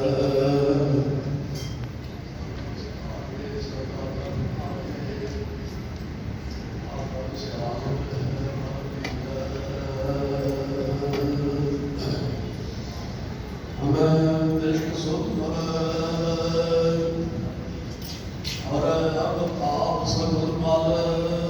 Ara, ara, ağzına bulunmalı.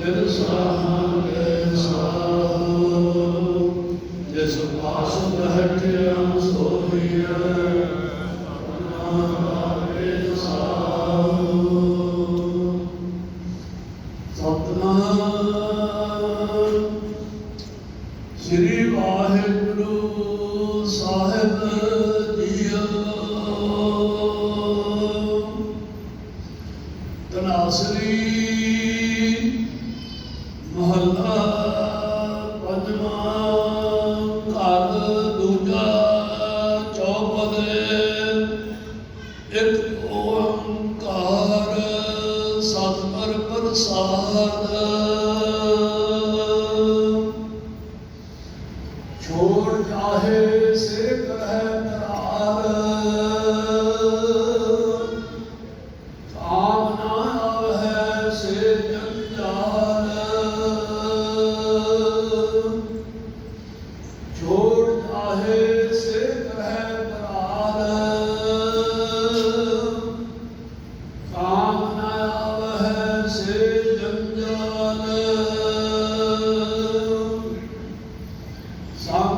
It is a possible that I'm here. ਇੱਕ ਓੰਕਾਰ ਸਤਿਗੁਰ ਪ੍ਰਸਾਦ। ਛੋੜ ਜਾਹੇ ਸੇ ਕਰਹਿ ਤਰਾਰ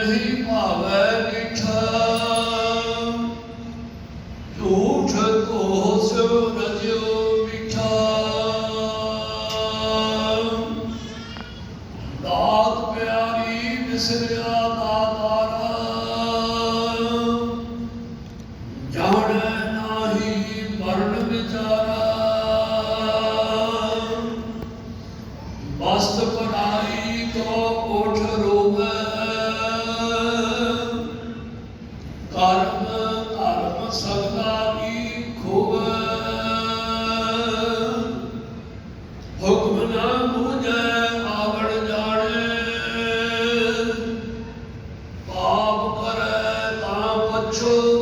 ਨਹੀਂ ਭਾਵੈ ਮਿਠਾ। ਝੂਠ ਕੋ ਸਿਉ ਰਜਿਓ ਮਿਠਾ। ਦਾਤ ਪਿਆਰੀ ਬਿਸਰਿਆ ਵਸਤ ਪਰਾਈ ਤੋ ਉਠ Jojo.